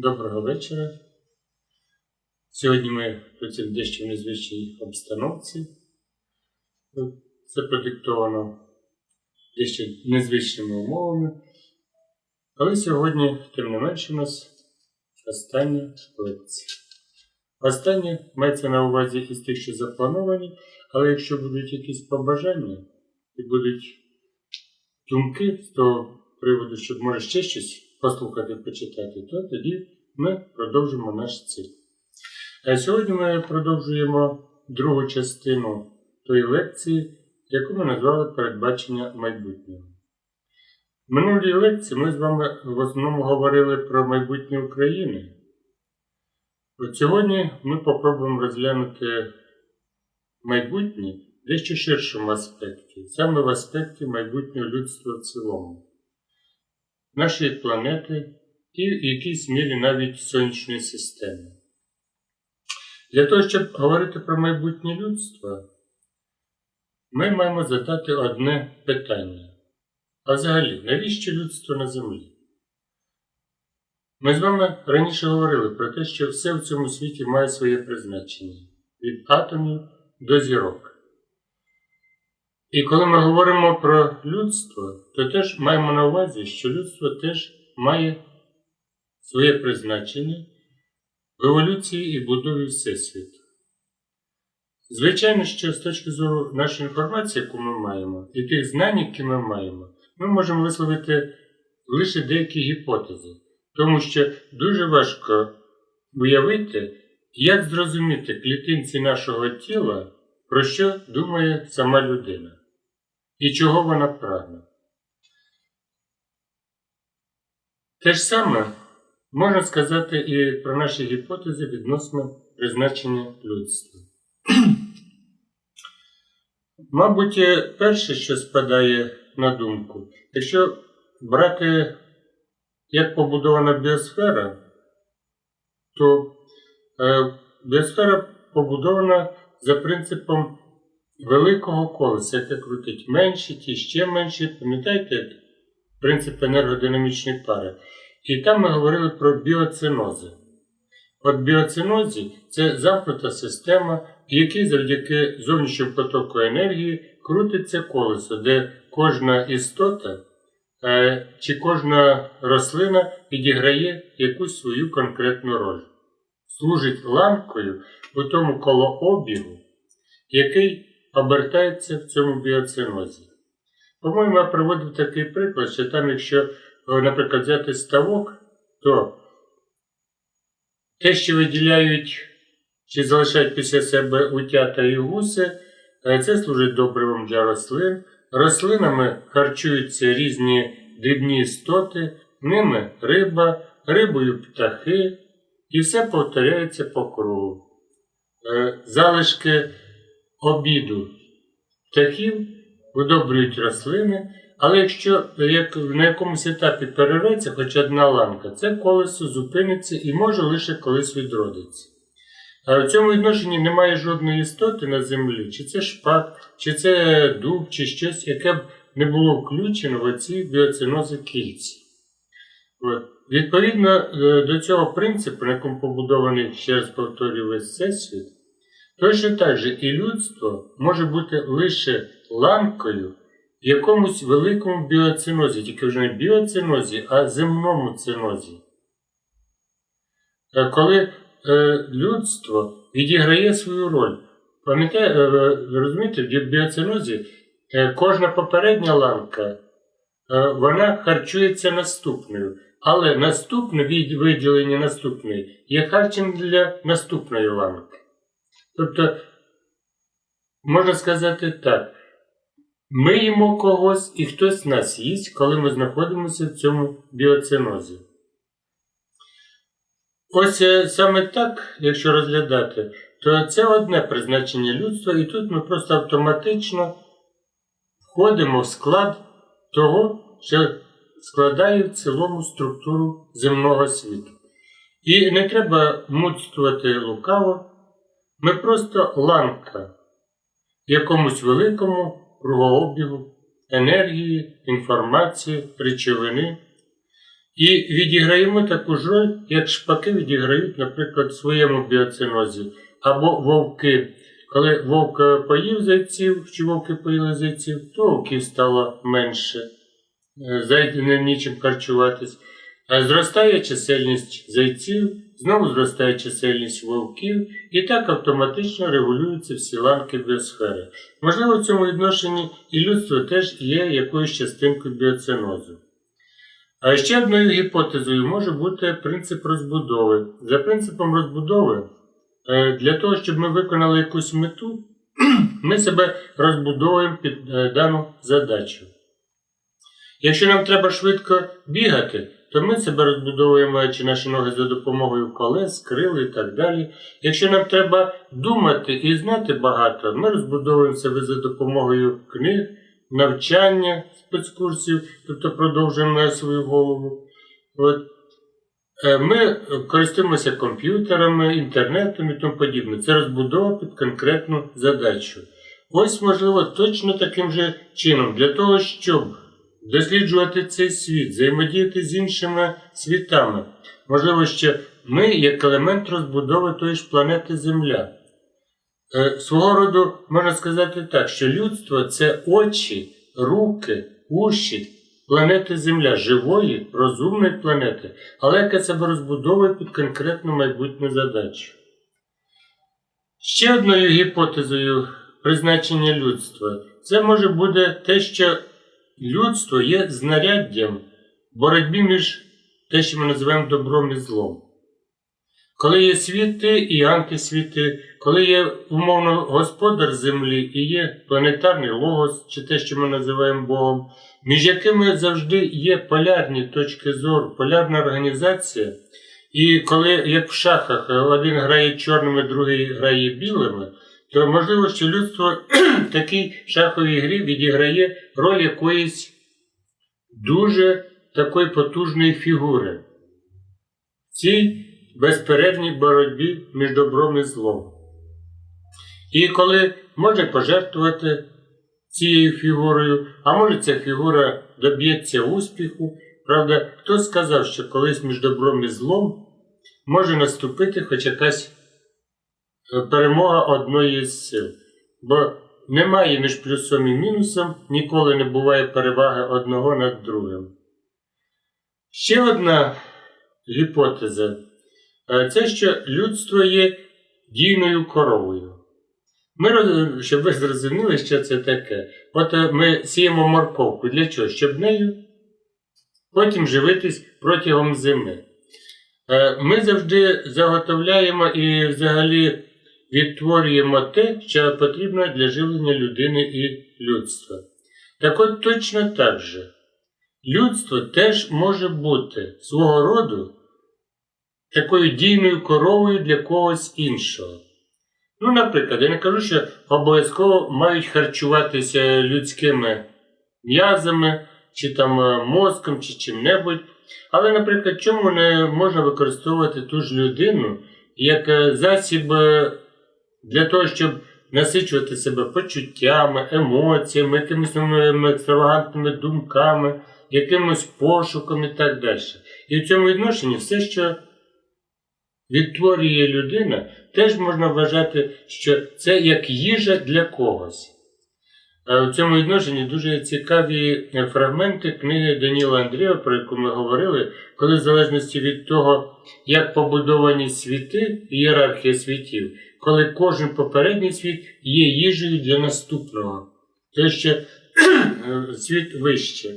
Доброго вечора. Сьогодні ми працюємо дещо в незвичній обстановці. Це продиктовано дещо незвичними умовами. Але сьогодні, тим не менше, у нас остання лекція. Останнє мається на увазі із тих, що заплановані, але якщо будуть якісь побажання і будуть думки з того приводу, щоб може ще щось послухати, почитати, то тоді ми продовжимо наш цикл. А сьогодні ми продовжуємо другу частину тої лекції, яку ми назвали передбачення майбутнього. В минулій лекції ми з вами в основному говорили про майбутнє України. От сьогодні ми попробуємо розглянути майбутнє в дещо ширшому аспекті, саме в аспекті майбутнього людства в цілому нашої планети і в якійсь мірі навіть сонячної системи. Для того, щоб говорити про майбутнє людство, ми маємо задати одне питання. А взагалі, навіщо людство на Землі? Ми з вами раніше говорили про те, що все в цьому світі має своє призначення від атомів до зірок. І коли ми говоримо про людство, то теж маємо на увазі, що людство теж має своє призначення в еволюції і будові Всесвіту. Звичайно, що з точки зору нашої інформації, яку ми маємо, і тих знань, які ми маємо, ми можемо висловити лише деякі гіпотези, тому що дуже важко уявити, як зрозуміти клітинці нашого тіла, про що думає сама людина і чого вона прагне. Те ж саме можна сказати і про наші гіпотези відносно призначення людства. Мабуть, перше, що спадає на думку, якщо брати, як побудована біосфера, то е, біосфера побудована за принципом великого колеса, яке крутить менші, ті ще менші. Пам'ятаєте принцип енергодинамічної пари? І там ми говорили про біоцинози. От біоцинозі це замкнута система, в якій завдяки зовнішньому потоку енергії крутиться колесо, де кожна істота е, чи кожна рослина підіграє якусь свою конкретну роль. Служить ламкою у тому колообігу, який обертається в цьому біоцинозі. По-моєму, я приводив такий приклад, що там, якщо, наприклад, взяти ставок, то те, що виділяють чи залишають після себе утята і гуси, це служить добривом для рослин. Рослинами харчуються різні дрібні істоти, ними риба, рибою птахи, і все повторяється по кругу. Залишки обіду птахів видобрюють рослини, але якщо як на якомусь етапі перерветься хоч одна ланка, це колесо зупиниться і може лише колись відродиться. А в цьому відношенні немає жодної істоти на землі, чи це шпак, чи це дуб, чи щось, яке б не було включено в оці біоцинози кільці. Відповідно до цього принципу, на якому побудований, ще раз повторюю, весь всесвіт, Точно так же і людство може бути лише ланкою в якомусь великому біоцинозі, тільки вже не біоцинозі, а земному цинозі. Коли е, людство відіграє свою роль, пам'ятаєте, е, розумієте, в біоцинозі е, кожна попередня ланка е, вона харчується наступною. Але наступне виділення наступної є харчем для наступної ланки. Тобто, можна сказати так, ми їмо когось і хтось нас їсть, коли ми знаходимося в цьому біоцинозі. Ось е, саме так, якщо розглядати, то це одне призначення людства, і тут ми просто автоматично входимо в склад того, що складає в цілому структуру земного світу. І не треба муцтувати лукаво. Ми просто ланка в якомусь великому кругообігу енергії, інформації, речовини. І відіграємо таку ж роль, як шпаки відіграють, наприклад, в своєму біоцинозі. Або вовки. Коли вовк е, поїв зайців, чи вовки поїли зайців, то вовків стало менше. Е, Зайці не нічим харчуватись. Зростає чисельність зайців, знову зростає чисельність вовків, і так автоматично регулюються всі ланки біосфери. Можливо, в цьому відношенні і людство теж є якоюсь частинкою біоцинозу. А ще одною гіпотезою може бути принцип розбудови. За принципом розбудови, е, для того, щоб ми виконали якусь мету, ми себе розбудовуємо під е, дану задачу. Якщо нам треба швидко бігати, то ми себе розбудовуємо чи наші ноги за допомогою колес, крил і так далі. Якщо нам треба думати і знати багато, ми розбудовуємо себе за допомогою книг, навчання, спецкурсів, тобто продовжуємо свою голову. От. Е, Ми користуємося комп'ютерами, інтернетом і тому подібне. Це розбудова під конкретну задачу. Ось, можливо, точно таким же чином, для того, щоб досліджувати цей світ, взаємодіяти з іншими світами. Можливо, ще ми як елемент розбудови тої ж планети Земля. Е, Свого роду можна сказати так, що людство це очі, руки, уші планети Земля, живої, розумної планети, але яка себе розбудовує під конкретну майбутню задачу. Ще одною гіпотезою призначення людства це може бути те, що людство є знаряддям боротьби між те, що ми називаємо добром і злом. Коли є світи і антисвіти, коли є умовно господар землі і є планетарний логос, чи те, що ми називаємо Богом, між якими завжди є полярні точки зору, полярна організація. І коли, як в шахах, один грає чорними, другий грає білими, то можливо, що людство в такій шаховій грі відіграє роль якоїсь дуже такої потужної фігури. В цій безперервній боротьбі між добром і злом. І коли може пожертвувати цією фігурою, а може ця фігура доб'ється успіху. Правда, хто сказав, що колись між добром і злом може наступити хоч якась перемога одної з сил. Бо немає між плюсом і мінусом, ніколи не буває переваги одного над другим. Ще одна гіпотеза е, це що людство є дійною коровою. Ми, щоб ви зрозуміли, що це таке. От е, ми сіємо морковку. Для чого? Щоб нею потім живитись протягом зими. Е, Ми завжди заготовляємо і взагалі відтворюємо те, що потрібно для живлення людини і людства. Так от точно так же. Людство теж може бути свого роду такою дійною коровою для когось іншого. Ну, наприклад, я не кажу, що обов'язково мають харчуватися людськими м'язами, чи там е, мозком, чи чим-небудь. Але, наприклад, чому не можна використовувати ту ж людину як е, засіб е, для того, щоб насичувати себе почуттями, емоціями, якимись екстравагантними думками, якимось пошуком і так далі. І в цьому відношенні все, що відтворює людина, теж можна вважати, що це як їжа для когось. Е, В цьому відношенні дуже цікаві фрагменти книги Даніла Андрієва, про яку ми говорили, коли в залежності від того, як побудовані світи, ієрархія світів, коли кожен попередній світ є їжею для наступного, те, що е, світ вище.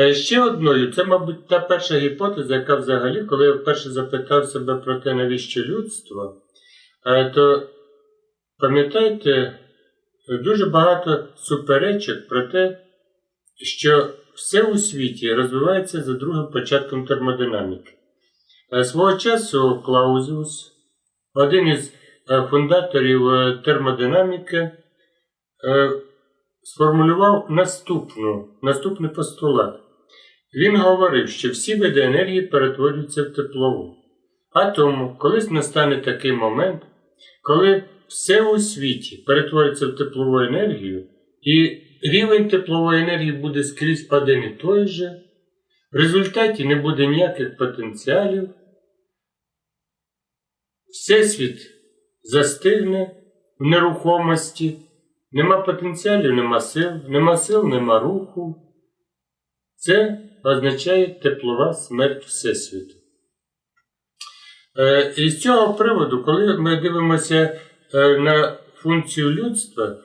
Е, Ще одною, це, мабуть, та перша гіпотеза, яка взагалі, коли я вперше запитав себе про те, навіщо людство, е, то пам'ятаєте, дуже багато суперечок про те, що все у світі розвивається за другим початком термодинаміки. Свого часу Клаузіус, один із е, фундаторів е, термодинаміки, е, сформулював наступну, наступний постулат. Він говорив, що всі види енергії перетворюються в теплову. А тому, колись настане такий момент, коли все у світі перетвориться в теплову енергію, і рівень теплової енергії буде скрізь один і той же, В результаті не буде ніяких потенціалів. Всесвіт застигне в нерухомості, нема потенціалів, нема сил, нема сил, нема руху. Це означає теплова смерть Всесвіту. Е, І з цього приводу, коли ми дивимося е, на функцію людства,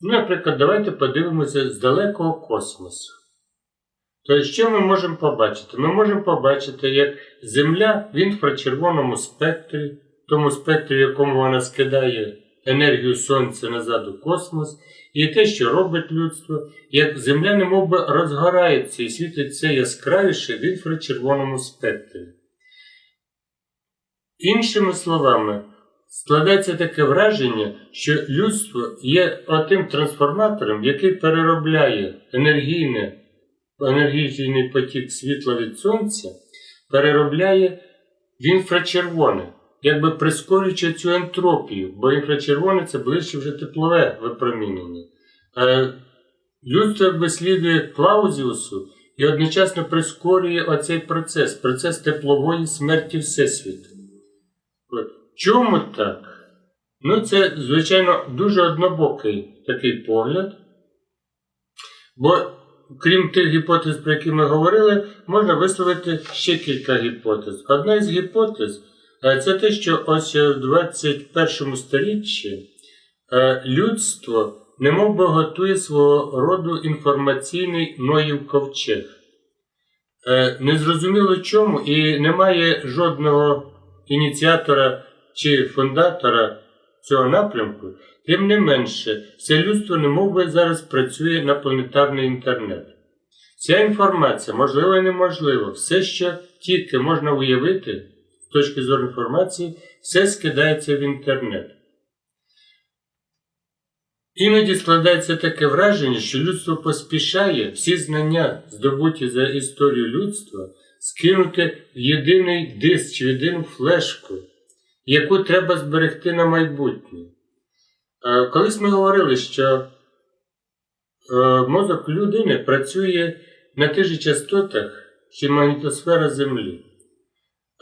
наприклад, давайте подивимося з далекого космосу. То що ми можемо побачити? Ми можемо побачити, як Земля в інфрачервоному спектрі, тому спектрі, в якому вона скидає енергію Сонця назад у космос, і те, що робить людство, як Земля немов би розгорається і світиться яскравіше в інфрачервоному спектрі. Іншими словами, складається таке враження, що людство є отим трансформатором, який переробляє енергійне, енергійний потік світла від сонця, переробляє в інфрачервоне, якби прискорюючи цю ентропію, бо інфрачервоне це ближче вже теплове випромінення. Е, Людство якби слідує Клаузіусу і одночасно прискорює оцей процес, процес теплової смерті Всесвіту. Чому так? Ну, це, звичайно, дуже однобокий такий погляд. Бо, крім тих гіпотез, про які ми говорили, можна висловити ще кілька гіпотез. Одна із гіпотез це те, що ось в 21 сторіччі е, людство немов би готує свого роду інформаційний Ноїв ковчег. Е, Незрозуміло чому і немає жодного ініціатора чи фундатора цього напрямку, тим не менше, все людство немов би зараз працює на планетарний інтернет. Ця інформація, можливо і неможливо, все, що тільки можна уявити точки зору інформації, все скидається в інтернет. Іноді складається таке враження, що людство поспішає всі знання, здобуті за історію людства, скинути в єдиний диск чи в єдину флешку, яку треба зберегти на майбутнє. Е, Колись ми говорили, що е, мозок людини працює на тих же частотах, й магнітосфера Землі.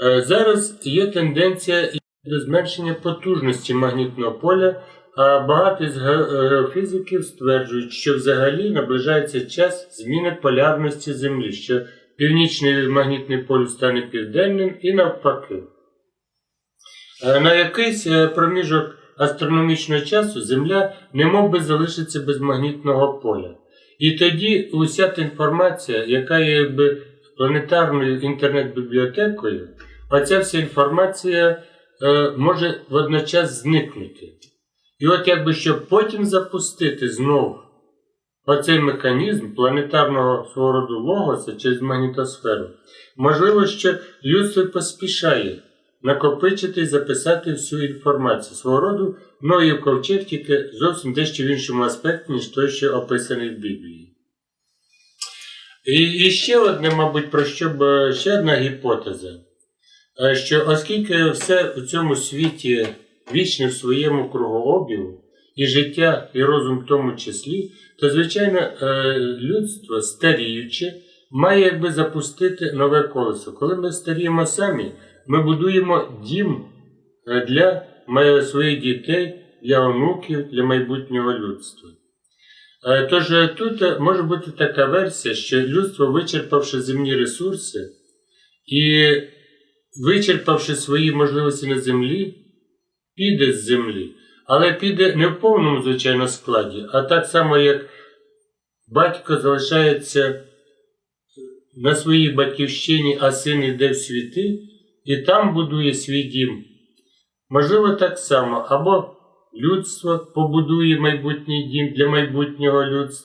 Е, Зараз є тенденція до зменшення потужності магнітного поля, а багато з геофізиків стверджують, що взагалі наближається час зміни полярності Землі, що північний магнітний полюс стане південним і навпаки. Е, На якийсь е, проміжок астрономічного часу Земля немов би залишиться без магнітного поля. І тоді уся та інформація, яка є якби планетарною інтернет-бібліотекою, оця вся інформація е, може водночас зникнути. І от якби щоб потім запустити знову оцей механізм планетарного свого роду логоса через магнітосферу, можливо, що людство поспішає накопичити і записати всю інформацію. Свого роду Ноїв ковчег тільки зовсім дещо в іншому аспекті, ніж той, що описаний в Біблії. І, і ще одне, мабуть, про що б ще одна гіпотеза, Е, що оскільки все в цьому світі вічне в своєму кругообігу, і життя, і розум в тому числі, то, звичайно, е, людство, старіючи, має якби запустити нове колесо. Коли ми старіємо самі, ми будуємо дім е, для своїх дітей, для онуків, для майбутнього людства. Е, Тож е, тут е, може бути така версія, що людство, вичерпавши земні ресурси і вичерпавши свої можливості на землі, піде з землі, але піде не в повному, звичайно, складі, а так само, як батько залишається на своїй батьківщині, а син йде в світи, і там будує свій дім. Можливо, так само, або людство побудує майбутній дім для майбутнього людства.